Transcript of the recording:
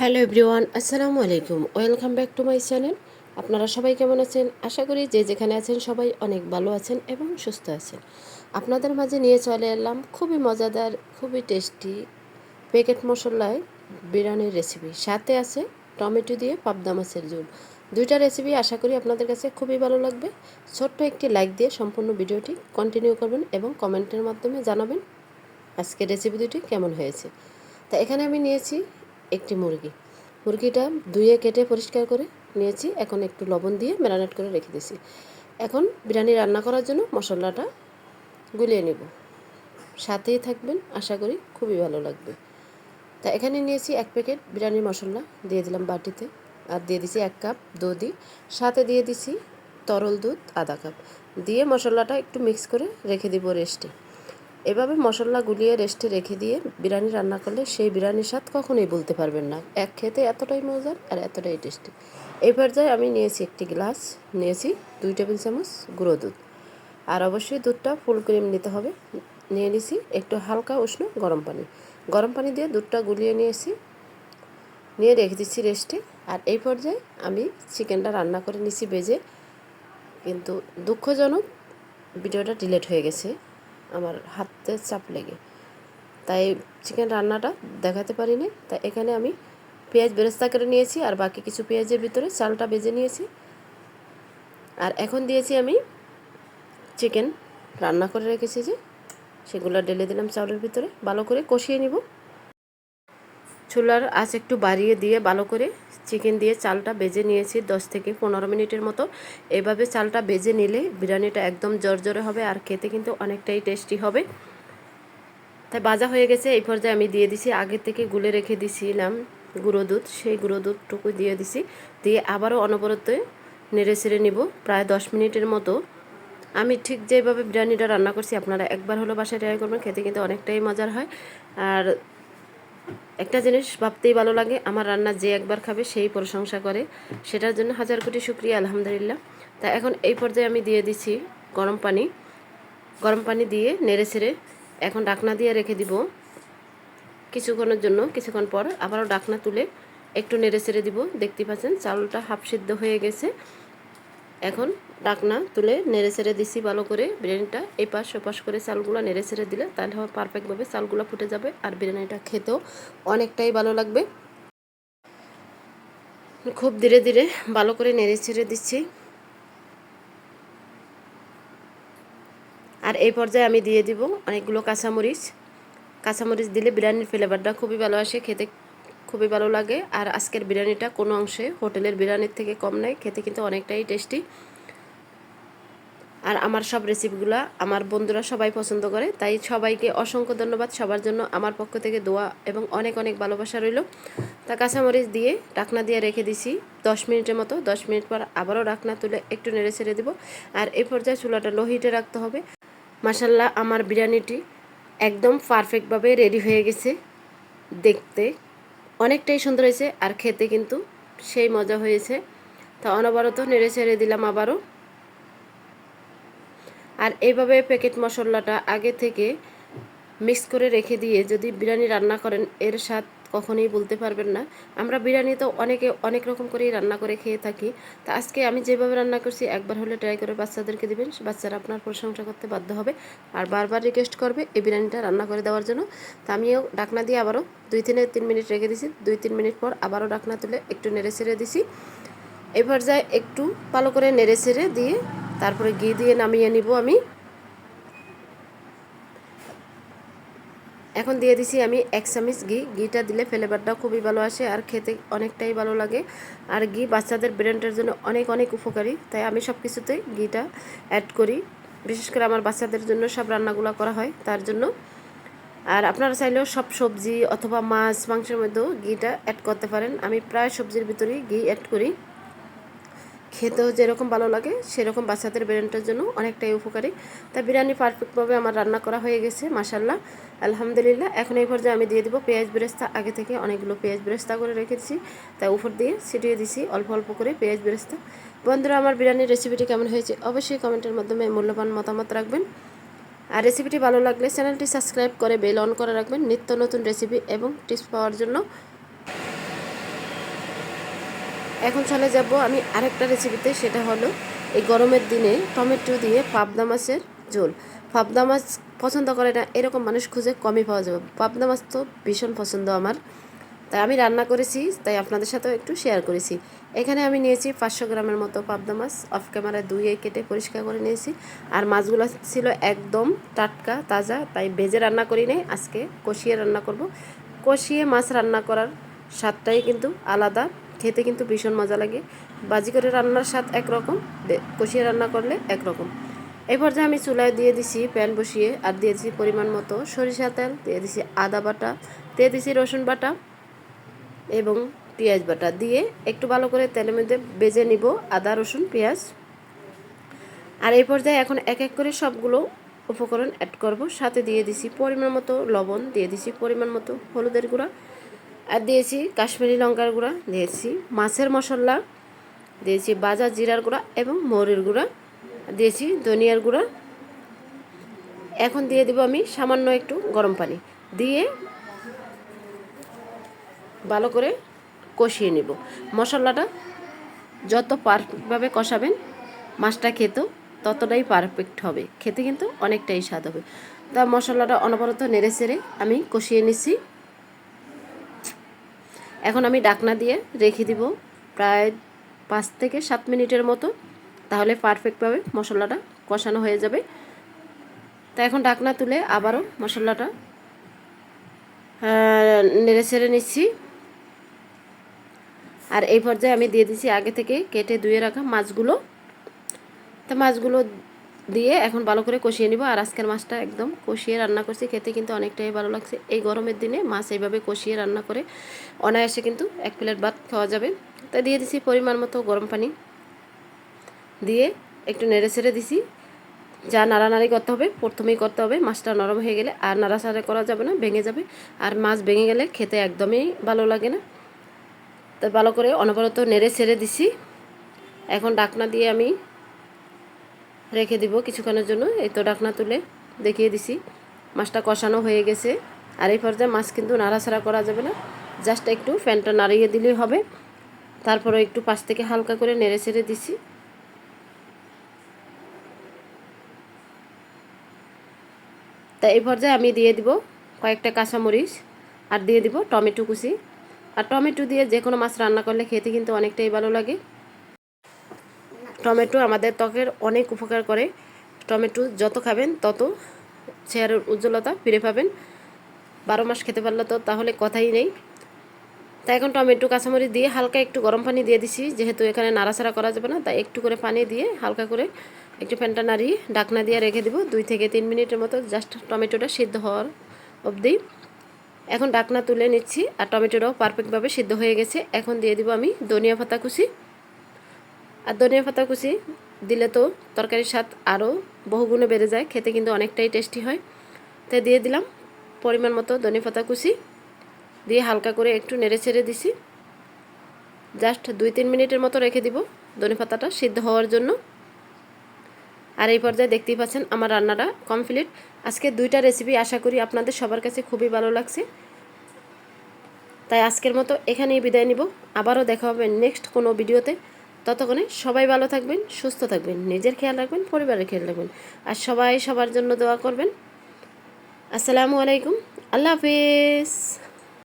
Hello everyone, আসসালামু আলাইকুম। Welcome back to my channel. আপনারা সবাই কেমন আছেন? আশা করি যে যেখানে আছেন সবাই অনেক ভালো আছেন এবং সুস্থ আছেন। আপনাদের মাঝে নিয়ে চলে এলাম খুবই মজাদার, খুবই টেস্টি প্যাকেট মশলায় বিরিয়ানির রেসিপি সাথে আছে টমেটো দিয়ে পাবদা মাছের ঝোল। দুইটা রেসিপি আশা করি আপনাদের কাছে খুবই ভালো লাগবে। ছোট্ট একটি লাইক দিয়ে সম্পূর্ণ ভিডিওটি কন্টিনিউ করবেন এবং কমেন্টের মাধ্যমে জানাবেন আজকের রেসিপি দুটি কেমন হয়েছে। তা এখানে আমি নিয়েছি একটি মুরগি। মুরগিটা ধুয়ে কেটে পরিষ্কার করে নিয়েছি, এখন একটু লবণ দিয়ে ম্যারিনেট করে রেখে দিয়েছি। এখন বিরিয়ানি রান্না করার জন্য মশলাটা গুলিয়ে নেব। সাথেই থাকবেন, আশা করি খুবই ভালো লাগবে। তা এখানে নিয়েছি এক প্যাকেট বিরিয়ানির মশলা, দিয়ে দিলাম বাটিতে। আর দিয়ে দিছি এক কাপ দধি, সাথে দিয়ে দিছি তরল দুধ, আধা কাপ। দিয়ে মশলাটা একটু মিক্স করে রেখে দিব রেস্টে। এভাবে মশলা গুলিয়ে রেস্টে রেখে দিয়ে বিরিয়ানি রান্না করলে সেই বিরিয়ানির স্বাদ কখনোই বলতে পারবেন না। এক খেতে এতটাই মজার আর এতটাই টেস্টি। এই পর্যায়ে আমি নিয়েছি একটি গ্লাস, নিয়েছি দুই টেবিল চামচ গুঁড়ো দুধ। আর অবশ্যই দুধটা ফুল ক্রিম নিতে হবে। নিয়ে নিছি একটু হালকা উষ্ণ গরম পানি। গরম পানি দিয়ে দুধটা গুলিয়ে নিয়েছি, নিয়ে রেখে দিচ্ছি রেস্টে। আর এই পর্যায়ে আমি চিকেনটা রান্না করে নিছি বেজে কিন্তু দুঃখজনক ভিডিওটা ডিলেট হয়ে গেছে। আমার হাতে চাপ লেগে। তাই চিকেন রান্নাটা দেখাতে পারিনি। তাই এখানে আমি পেঁয়াজ বেরেস্তা করে নিয়েছি আর বাকি কিছু পেঁয়াজের ভিতরে চালটা বেজে নিয়েছি। আর এখন দিয়েছি আমি চিকেন রান্না করে রেখেছি যে, সেগুলো ঢেলে দিলাম চাউলের ভিতরে। ভালো করে কষিয়ে নিব। চুলার আঁচ একটু বাড়িয়ে দিয়ে ভালো করে চিকেন দিয়ে চালটা বেজে নিয়েছি দশ থেকে পনেরো মিনিটের মতো। এভাবে চালটা বেজে নিলে বিরিয়ানিটা একদম জর্জরে হবে আর খেতে কিন্তু অনেকটাই টেস্টি হবে। তাই বাজা হয়ে গেছে, এই পর্যায়ে আমি দিয়ে দিছি, আগে থেকে গুলে রেখে দিছিলাম গুঁড়ো দুধ, সেই গুঁড়ো দুধটুকু দিয়ে দিছি। দিয়ে আবারও অনবরত নেড়ে ছেড়ে নিব, প্রায় দশ মিনিটের মতো। আমি ঠিক যেভাবে বিরিয়ানিটা রান্না করছি, আপনারা একবার হলো বাসায় ট্রাই করবেন, খেতে কিন্তু অনেকটাই মজার হয়। আর একটা জিনিস ভাবতেই ভালো লাগে, আমার রান্না যে একবার খাবে সেই প্রশংসা করে। সেটার জন্য হাজার কোটি শুক্রিয়া, আলহামদুলিল্লাহ। তা এখন এই পর্যায়ে আমি দিয়ে দিচ্ছি গরম পানি। গরম পানি দিয়ে নেড়ে ছেড়ে এখন ডাকনা দিয়ে রেখে দিব। কিছুক্ষণের জন্য, কিছুক্ষণ পর আবারও ডাকনা তুলে একটু নেড়ে ছেড়ে দিব। দেখতে পাচ্ছেন চাউলটা হাফ সিদ্ধ হয়ে গেছে। এখন ডাকনা তুলে নেড়ে ছেড়ে দিছি ভালো করে বিরিয়ানিটা। এই পাশ ওপাশ করে চালগুলো নেড়ে ছেড়ে দিলে তাহলে পারফেক্টভাবে চালগুলো ফুটে যাবে আর বিরিয়ানিটা খেতেও অনেকটাই ভালো লাগবে। খুব ধীরে ধীরে ভালো করে নেড়ে ছেড়ে দিচ্ছি। আর এই পর্যায়ে আমি দিয়ে দিব অনেকগুলো কাঁচামরিচ। কাঁচামরিচ দিলে বিরিয়ানির ফ্লেভারটা খুবই ভালো আসে, খেতে খুবই ভালো লাগে। আর আজকের বিরিয়ানিটা কোনো অংশে হোটেলের বিরিয়ানির থেকে কম নয়, খেতে কিন্তু অনেকটাই টেস্টি আর আমার সব রেসিপিগুলো আমার বন্ধুরা সবাই পছন্দ করে। তাই সবাইকে অসংখ্য ধন্যবাদ। সবার জন্য আমার পক্ষ থেকে দোয়া এবং অনেক অনেক ভালোবাসা রইল। তা কাঁচামরিচ দিয়ে ডাকনা দিয়ে রেখে দিছি দশ মিনিটের মতো। দশ মিনিট পর আবারও ডাকনা তুলে একটু নেড়ে ছেড়ে দিব। আর এই পর্যায়ে চুলাটা লো হিটে রাখতে হবে। মাসাল্লাহ আমার বিরিয়ানিটি একদম পারফেক্টভাবে রেডি হয়ে গেছে। দেখতে অনেকটাই সুন্দর হয়েছে আর খেতে কিন্তু সেই মজা হয়েছে। তা অনবরত নেড়ে ছেড়ে দিলাম আবারও। আর এইভাবে প্যাকেট মশলাটা আগে থেকে মিক্স করে রেখে দিয়ে যদি বিরিয়ানি রান্না করেন, এর স্বাদ কখনোই বলতে পারবেন না। আমরা বিরিয়ানি তো অনেকে অনেক রকম করেই রান্না করে খেয়ে থাকি। তা আজকে আমি যেভাবে রান্না করছি, একবার হলে ট্রাই করে বাচ্চাদেরকে দিবেন। বাচ্চারা আপনার প্রশংসা করতে বাধ্য হবে আর বারবার রিকোয়েস্ট করবে এই বিরিয়ানিটা রান্না করে দেওয়ার জন্য। তা আমিও ডাকনা দিয়ে আবারও দুই থেকে তিন মিনিট রেখে দিছি। দুই তিন মিনিট পর আবারও ডাকনা তুলে একটু নেড়ে ছেড়ে দিছি। এবার যায় একটু ভালো করে নেড়ে ছেড়ে দিয়ে তারপরে ঘি দিয়ে নামিয়ে নিব আমি। এখন দিয়ে দিছি আমি এক চামিচ ঘি। ঘিটা দিলে ফ্লেভারটা খুবই ভালো আসে আর খেতে অনেকটাই ভালো লাগে। আর ঘি বাচ্চাদের ব্রেনটার জন্য অনেক অনেক উপকারী। তাই আমি সব কিছুতেই ঘিটা অ্যাড করি। বিশেষ করে আমার বাচ্চাদের জন্য সব রান্নাগুলো করা হয় তার জন্য। আর আপনারা চাইলেও সব সবজি অথবা মাছ, মাংসের মধ্যেও ঘিটা অ্যাড করতে পারেন। আমি প্রায় সবজির ভিতরেই ঘি অ্যাড করি। খেতেও যেরকম ভালো লাগে, সেরকম বাচ্চাদের ব্রেনটার জন্য অনেকটাই উপকারী। তাই বিরিয়ানি পারফেক্টভাবে আমার রান্না করা হয়ে গেছে মাসাল্লাহ আলহামদুলিল্লাহ, এখন এই পর্যায়ে আমি দিয়ে দেবো পেঁয়াজ বেরেস্তা। আগে থেকে অনেকগুলো পেঁয়াজ বেরেস্তা করে রেখেছি তাই উপর দিয়ে ছিটিয়ে দিছি অল্প অল্প করে পেঁয়াজ বেরেস্তা। বন্ধুরা, আমার বিরিয়ানির রেসিপিটি কেমন হয়েছে অবশ্যই কমেন্টের মাধ্যমে মূল্যবান মতামত রাখবেন। আর রেসিপিটি ভালো লাগলে চ্যানেলটি সাবস্ক্রাইব করে বেল অন করে রাখবেন। নিত্য নতুন রেসিপি এবং টিপস পাওয়ার জন্য এখন চলে যাব আমি আরেকটা রেসিপিতে সেটা হলো এই গরমের দিনে টমেটো দিয়ে পাবদা মাছের ঝোল। পাবদা মাছ পছন্দ করে না, এরকম মানুষ খুঁজে কমই পাওয়া যাবে। পাবদা মাছ তো ভীষণ পছন্দ আমার। তাই আমি রান্না করেছি, তাই আপনাদের সাথেও একটু শেয়ার করেছি। এখানে আমি নিয়েছি পাঁচশো গ্রামের মতো পাবদা মাছ অফ ক্যামেরায় ধুয়ে কেটে পরিষ্কার করে নিয়েছি। আর মাছগুলো ছিল একদম টাটকা, তাজা, তাই ভেজে রান্না করি নাই, আজকে কষিয়ে রান্না করব। কষিয়ে মাছ রান্না করার স্বাদটাই কিন্তু আলাদা। খেতে কিন্তু ভীষণ মজা লাগে। বাজি করে রান্নার স্বাদ একরকম কষিয়ে রান্না করলে একরকম। এই পর্যায়ে আমি চুলায় দিয়ে দিছি প্যান বসিয়ে আর দিয়ে দিছি পরিমাণ মতো সরিষা তেল, দিয়ে দিছি আদা বাটা, দিয়ে দিছি রসুন বাটা এবং পেঁয়াজ বাটা। দিয়ে একটু ভালো করে তেলের মধ্যে বেজে নিব আদা, রসুন, পেঁয়াজ। আর এই পর্যায়ে এখন এক এক করে সবগুলো উপকরণ অ্যাড করব। সাথে দিয়ে দিছি পরিমাণ মতো লবণ, দিয়ে দিছি পরিমাণ মতো হলুদের গুঁড়া আর দিয়েছি কাশ্মীরি লঙ্কার গুঁড়া, দিয়েছি মাছের মশলা, দিয়েছি বাজা জিরার গুঁড়া এবং মৌরির গুঁড়া, দিয়েছি ধনিয়ার গুঁড়া। এখন দিয়ে দেবো আমি সামান্য একটু গরম পানি। দিয়ে ভালো করে কষিয়ে নিব। মশলাটা যত পারফেক্টভাবে কষাবেন, মাছটা খেতেও ততটাই পারফেক্ট হবে। খেতে কিন্তু অনেকটাই স্বাদ হবে। তা মশলাটা অনবরত নেড়ে চেড়ে আমি কষিয়ে নিচ্ছি। এখন আমি ডাকনা দিয়ে রেখে দিব প্রায় পাঁচ থেকে সাত মিনিটের মতো, তাহলে পারফেক্টভাবে মশলাটা কষানো হয়ে যাবে। তা এখন ডাকনা তুলে আবারও মশলাটা নেড়ে ছেড়ে নিচ্ছি। আর এই পর্যায়ে আমি দিয়ে দিচ্ছি আগে থেকে কেটে ধুয়ে রাখা মাছগুলো। তা মাছগুলো দিয়ে এখন ভালো করে কষিয়ে নিব। আর আজকের মাছটা একদম কষিয়ে রান্না করছি। খেতে কিন্তু অনেকটাই ভালো লাগছে। এই গরমের দিনে মাছ এইভাবে কষিয়ে রান্না করে অনায়াসে কিন্তু এক প্লেট ভাত খাওয়া যাবে। তাই দিয়ে দিছি পরিমাণ মতো গরম পানি। দিয়ে একটু নেড়ে ছেড়ে দিছি। যা নাড়ানাড়ি করতে হবে, প্রথমেই করতে হবে। মাছটা নরম হয়ে গেলে আর নাড়াচাড়া করা যাবে না, ভেঙে যাবে। আর মাছ ভেঙে গেলে খেতে একদমই ভালো লাগে না। তো ভালো করে অনবরত নেড়ে ছেড়ে দিছি। এখন ডাকনা দিয়ে আমি রেখে দিব কিছুক্ষণের জন্য। এই তো ডাকনা তুলে দেখিয়ে দিছি। মাছটা কষানো হয়ে গেছে। আর এই পর্যায়ে মাছ কিন্তু নাড়াছাড়া করা যাবে না। জাস্ট একটু ফ্যানটা নাড়িয়ে দিলেই হবে। তারপরে একটু পাশ থেকে হালকা করে নেড়ে ছেড়ে দিছি। তা এই পর্যায়ে আমি দিয়ে দিব কয়েকটা কাঁচামরিচ আর দিয়ে দিব টমেটো কুচি। আর টমেটো দিয়ে যে কোনো মাছ রান্না করলে খেতে কিন্তু অনেকটাই ভালো লাগে। টমেটো আমাদের ত্বকের অনেক উপকার করে। টমেটো যত খাবেন, তত চেহারার উজ্জ্বলতা ফিরে পাবেন। বারো মাস খেতে পারলে তো তাহলে কথাই নেই। তাই এখন টমেটো, কাঁচামরিচ দিয়ে হালকা একটু গরম পানি দিয়ে দিছি। যেহেতু এখানে নাড়াচাড়া করা যাবে না, তাই একটু করে পানি দিয়ে হালকা করে একটু ফ্যানটা নাড়িয়ে ডাকনা দিয়ে রেখে দিব। দুই থেকে তিন মিনিটের মতো জাস্ট টমেটোটা সিদ্ধ হওয়ার অবধি। এখন ডাকনা তুলে নিচ্ছি, আর টমেটোটাও পারফেক্টভাবে সিদ্ধ হয়ে গেছে। এখন দিয়ে দিব আমি ধনিয়া পাতা কুচি। আর ধনিয়া পাতা কুচি দিলে তো তরকারির স্বাদ আরও বহুগুণে বেড়ে যায়, খেতে কিন্তু অনেকটাই টেস্টি হয়। তাই দিয়ে দিলাম পরিমাণ মতো ধনিয়া পাতা কুচি। দিয়ে হালকা করে একটু নেড়ে ছেড়ে দিছি। জাস্ট দুই তিন মিনিটের মতো রেখে দিব ধনে পাতাটা সিদ্ধ হওয়ার জন্য। আর এই পর্যায়ে দেখতেই পাচ্ছেন আমার রান্নাটা কমপ্লিট আজকে দুইটা রেসিপি আশা করি আপনাদের সবার কাছে খুবই ভালো লাগছে। তাই আজকের মতো এখানেই বিদায় নিব। আবারও দেখা হবে নেক্সট কোনো ভিডিওতে ততক্ষণে সবাই ভালো থাকবেন, সুস্থ থাকবেন, নিজের খেয়াল রাখবেন, পরিবারের খেয়াল রাখবেন। আর সবাই সবার জন্য দোয়া করবেন। আসসালামু আলাইকুম। আল্লাহ হাফিজ।